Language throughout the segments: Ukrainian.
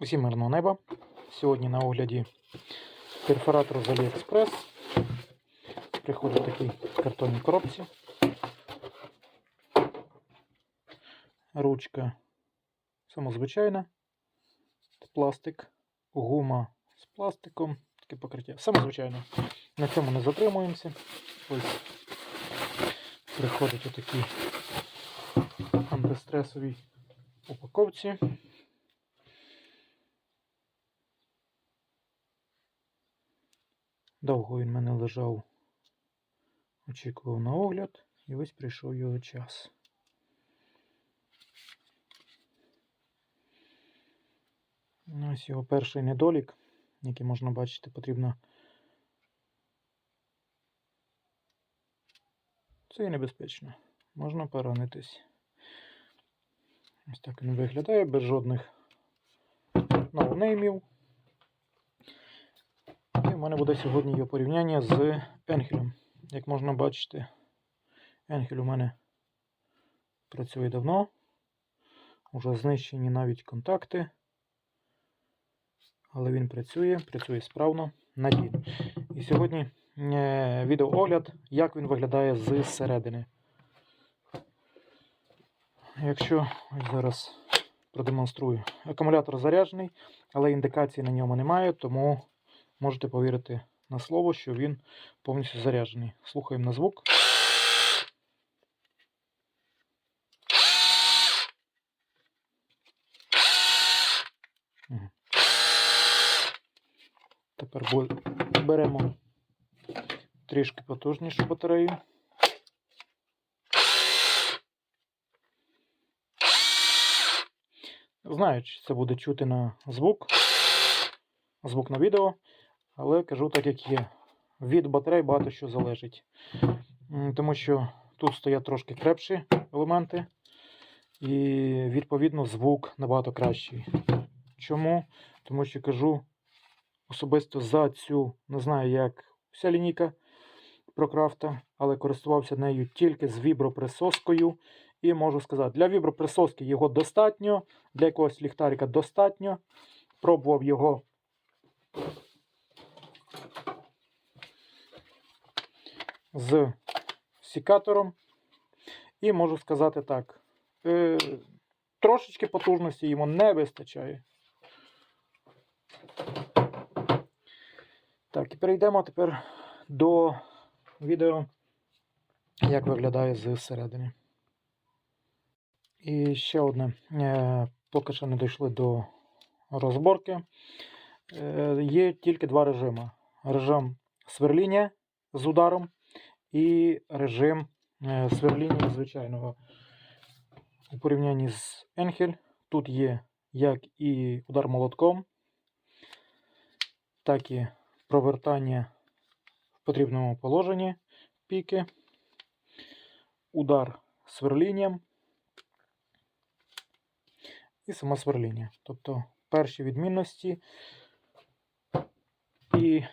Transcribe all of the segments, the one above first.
Усім мирного неба. Сьогодні на огляді перфоратор з AliExpress. Приходить в такій картонній коробці. Ручка самозвичайна. Пластик, гума з пластиком, таке покриття. Самозвичайно. На цьому не затримуємося. Ось приходить отакий антистресовій упаковці. Довго він мене лежав, очікував на огляд, і ось прийшов його час. Ну, Ось його перший недолік, який можна бачити, потрібно. Це і небезпечно. Можна поранитись. Ось так він виглядає без жодних ноунеймів. В мене буде сьогодні його порівняння з Енхелем. Як можна бачити, Енхель у мене працює давно. Уже знищені навіть контакти. Але він працює, працює справно, надійно. І сьогодні е, відеоогляд, як він виглядає зсередини. Якщо зараз продемонструю, акумулятор заряджений, але індикації на ньому немає, тому можете повірити на слово, що він повністю заряджений. Слухаємо на звук. Тепер беремо трішки потужнішу батарею. Знаю, це буде чути на звук, звук на відео, але кажу так, як є. Від батарей багато що залежить. Тому що тут стоять трошки крепші елементи, і відповідно звук набагато кращий. Чому? Тому що кажу особисто за цю, не знаю, як вся лінійка Прокрафта, але користувався нею тільки з віброприсоскою. І можу сказати, для віброприсоски його достатньо, для якогось ліхтарика достатньо. Пробував його з сікатором. І можу сказати так: е, трошечки потужності йому не вистачає. Так, і перейдемо тепер до відео, як виглядає зсередини. І ще одне. Е, Поки що не дійшли до розборки. Е, Є тільки два режими: режим сверління з ударом і режим е, сверління звичайного. У порівнянні з Енхель тут є як і удар молотком, так і провертання в потрібному положенні піки, удар сверлінням і саме сверління. Тобто перші відмінності і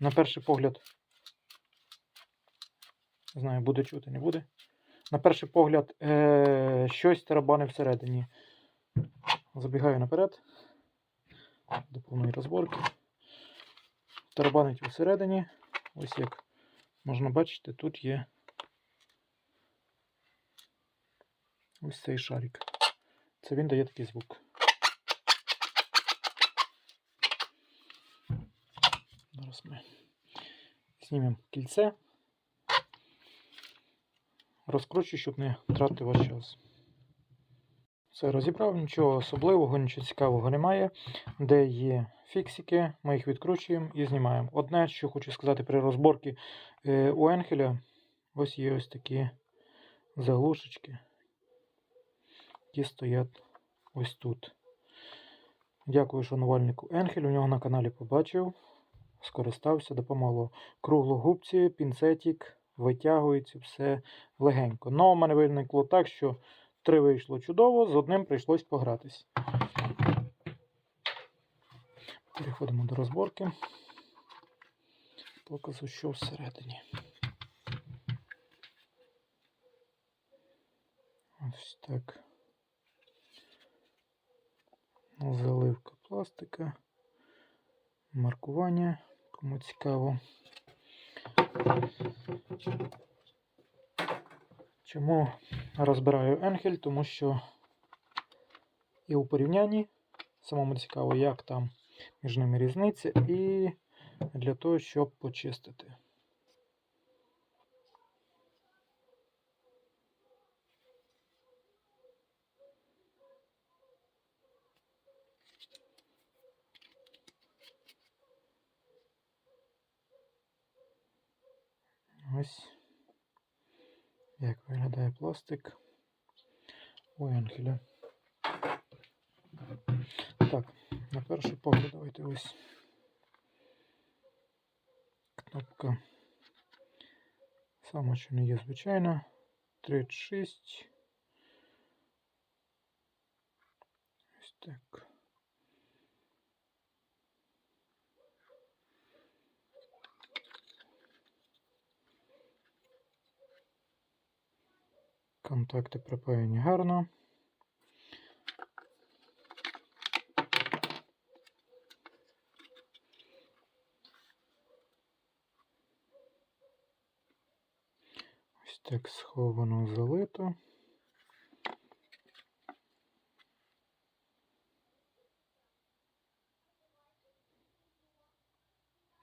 на перший погляд, не знаю, буде чути, не буде. На перший погляд, е- щось тарабани всередині. Забігаю наперед до повної розборки. Тарабанить всередині. Ось як можна бачити, тут є ось цей шарик. Це він дає такий звук. Зараз ми знімемо кільце. Розкручую, щоб не тратити ваш час. Все розібрав, нічого особливого, нічого цікавого немає. Де є фіксики, ми їх відкручуємо і знімаємо. Одне, що хочу сказати при розборці е, у Енхеля, ось є ось такі заглушечки, які стоять ось тут. Дякую шанувальнику Енхель. У нього на каналі побачив, скористався, допомогло. Круглогубці, пінцетик, витягується все легенько. Но в мене виникло так, що три вийшло чудово, з одним прийшлось погратись. Переходимо до розборки. Показу, що всередині. Ось так. Заливка пластика, маркування, кому цікаво. Чому розбираю Енгель? Тому що і у порівнянні самому цікаво, як там між ними різниця, і для того, щоб почистити. Ось як виглядає пластик у Енхеля. Так, на перший погляд давайте ось кнопка. Сама, що не є звичайна. 36. Ось так. Контакти припаяні гарно. Ось так сховано залито.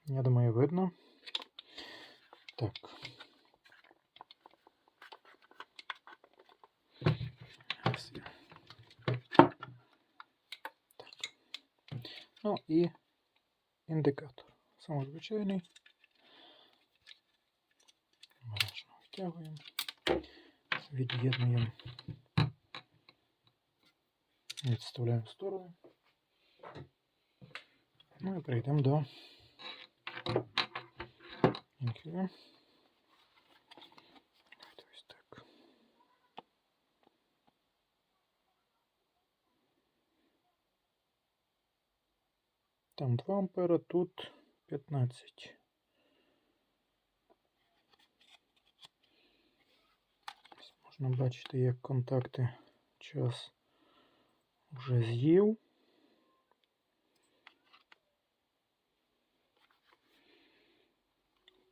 Я думаю, видно. Так. Ну і індикатор. Самозвичайний. Обережно втягуємо. Від'єднуємо. Відставляємо в сторону. Ну і перейдемо до інкіля. Там 2 ампера, тут 15. Ось Можна бачити, як контакти час вже з'їв.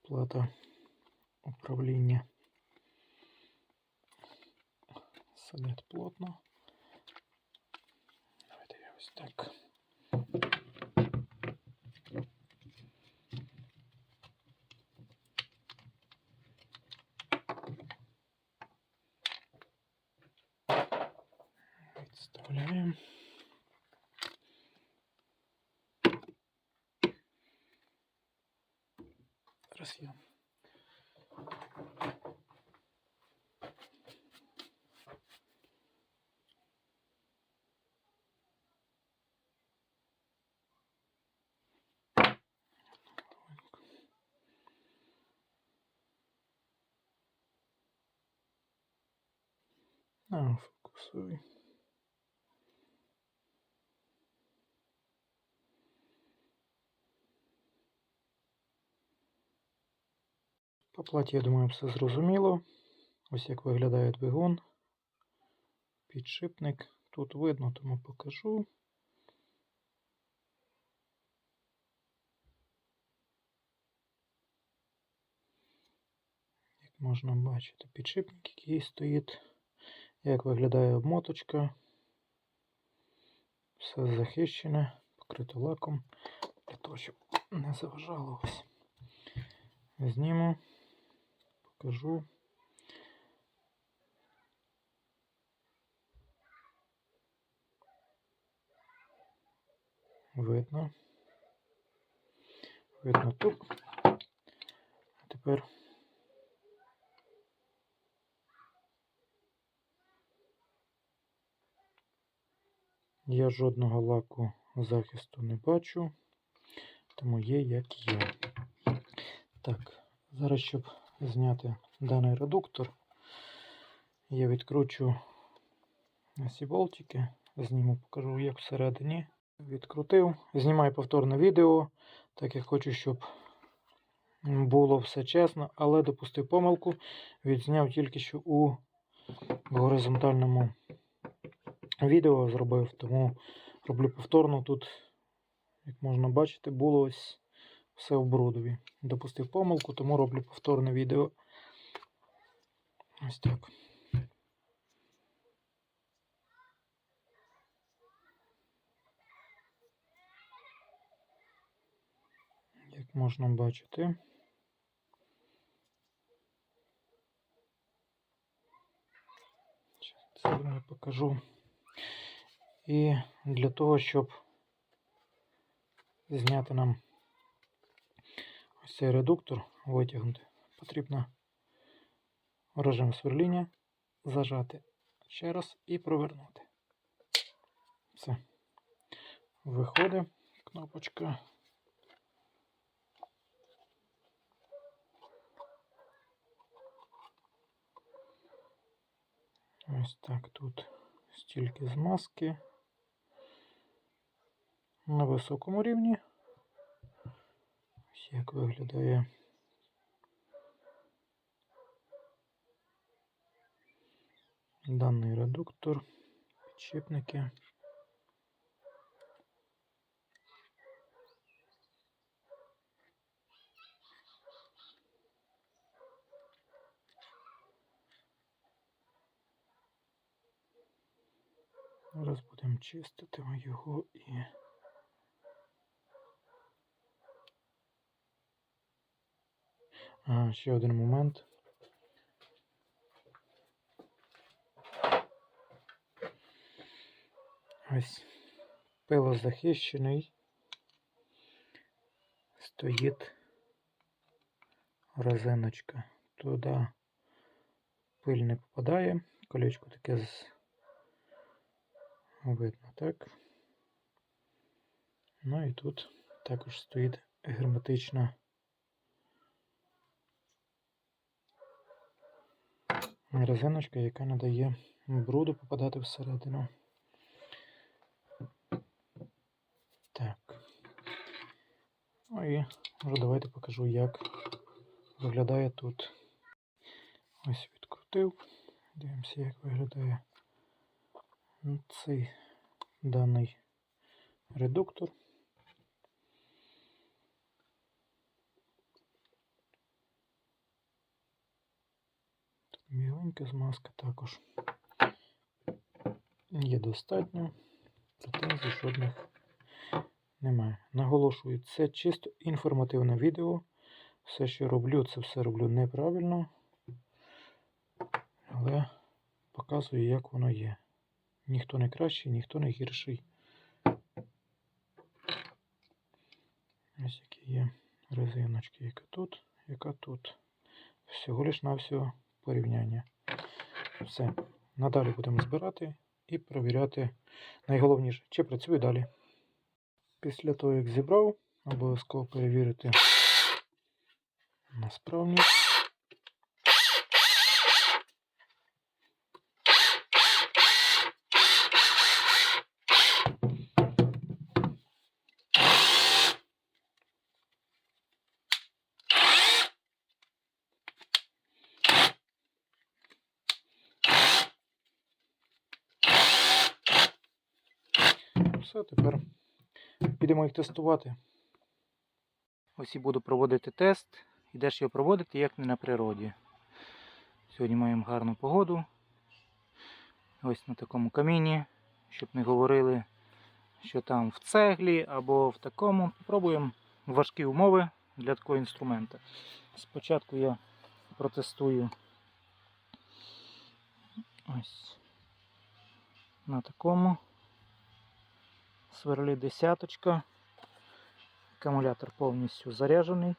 Плата управління сидить плотно. Давайте я ось так. Відставляємо. Зараз я. А, По платі, я думаю, все зрозуміло. Ось як виглядає двигун. Підшипник. Тут видно, тому покажу. Як можна бачити, підшипник, який стоїть, як виглядає обмоточка. Все захищене, покрито лаком, для того, щоб не заважало ось. Зніму, покажу. Видно. Видно тут. А тепер я жодного лаку захисту не бачу, тому є як є. Так, зараз, щоб зняти даний редуктор, я відкручу ці болтики, зніму, покажу, як всередині. Відкрутив, знімаю повторне відео, так як хочу, щоб було все чесно, але допустив помилку, відзняв тільки що у горизонтальному відео зробив, тому роблю повторно. Тут як можна бачити, було ось все в брудові. Допустив помилку, тому роблю повторне відео. Ось так. Як можна бачити. Це я покажу. І для того, щоб зняти нам цей редуктор, витягнути, потрібно режим сверління зажати ще раз і провернути. Все. Виходить кнопочка. Ось так тут стільки змазки на високому рівні. Як виглядає. Даний редуктор, підшипники. Зараз будемо чистити його і. А, ще один момент. Ось пилозахищений. Стоїть резиночка. Туди пиль не попадає. Колечко таке з... видно, так? Ну і тут також стоїть герметична резиночка, яка не дає бруду попадати всередину. Так. Ну і вже давайте покажу, як виглядає тут. Ось відкрутив. Дивимося, як виглядає цей даний редуктор. Біленька змазка також є достатньо, претензій жодних немає. Наголошую, це чисто інформативне відео. Все, що роблю, це все роблю неправильно, але показую, як воно є. Ніхто не кращий, ніхто не гірший. Ось які є резиночки, яка тут, яка тут. Всього лиш на всього порівняння. Все. Надалі будемо збирати і перевіряти найголовніше, чи працює далі. Після того, як зібрав, обов'язково перевірити на справність. Все, тепер підемо їх тестувати. Ось і буду проводити тест. І де ж його проводити, як не на природі. Сьогодні маємо гарну погоду. Ось на такому каміні, щоб не говорили, що там в цеглі або в такому. Попробуємо важкі умови для такого інструмента. Спочатку я протестую ось на такому сверлі десяточка. Акумулятор повністю заряджений.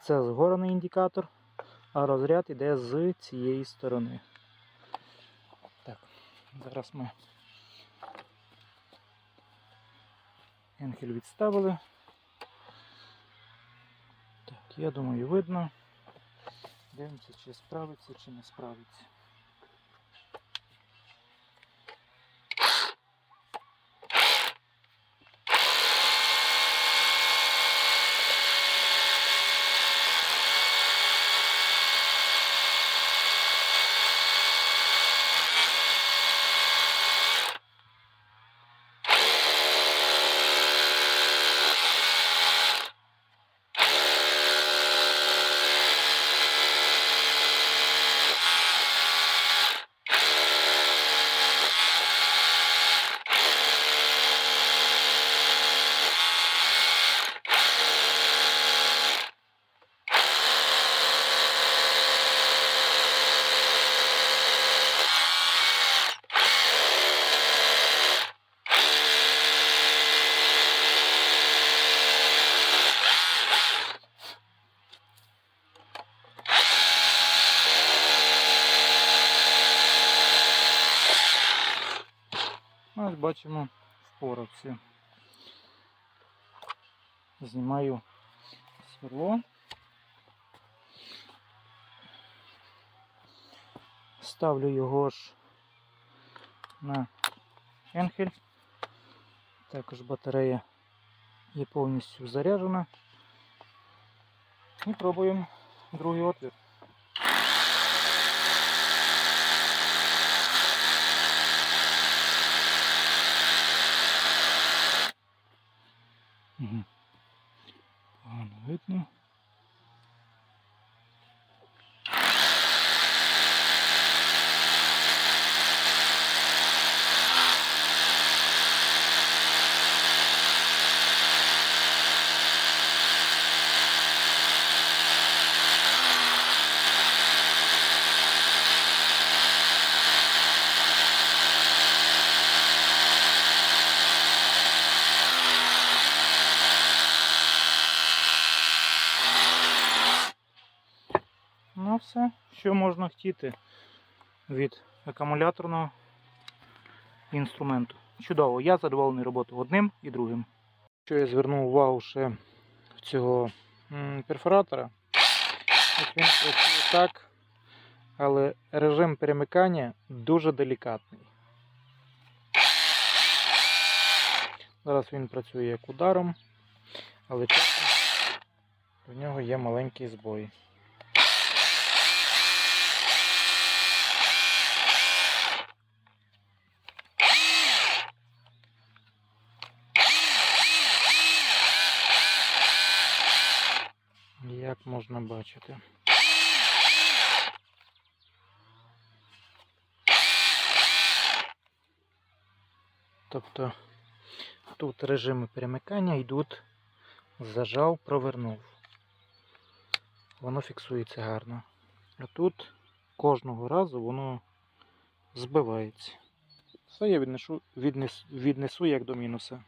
Це згорений індикатор, а розряд йде з цієї сторони. Так, зараз ми енхель відставили. Так, я думаю, видно. Дивимося, чи справиться, чи не справиться. Бачимо, впорався. Знімаю сверло. Ставлю його ж на енхель. Також батарея є повністю заряджена. І пробуємо другий отвір. Угу. Погано видно. Ну все, що можна хотіти від акумуляторного інструменту. Чудово, я задоволений роботою одним і другим. Що я звернув увагу ще цього перфоратора. Він працює так, але режим перемикання дуже делікатний. Зараз він працює як ударом, але часом в нього є маленький збой. Як можна бачити. Тобто тут режими перемикання йдуть, зажав, провернув. Воно фіксується гарно. А тут кожного разу воно збивається. Все я віднесу, віднес, віднесу як до мінуса.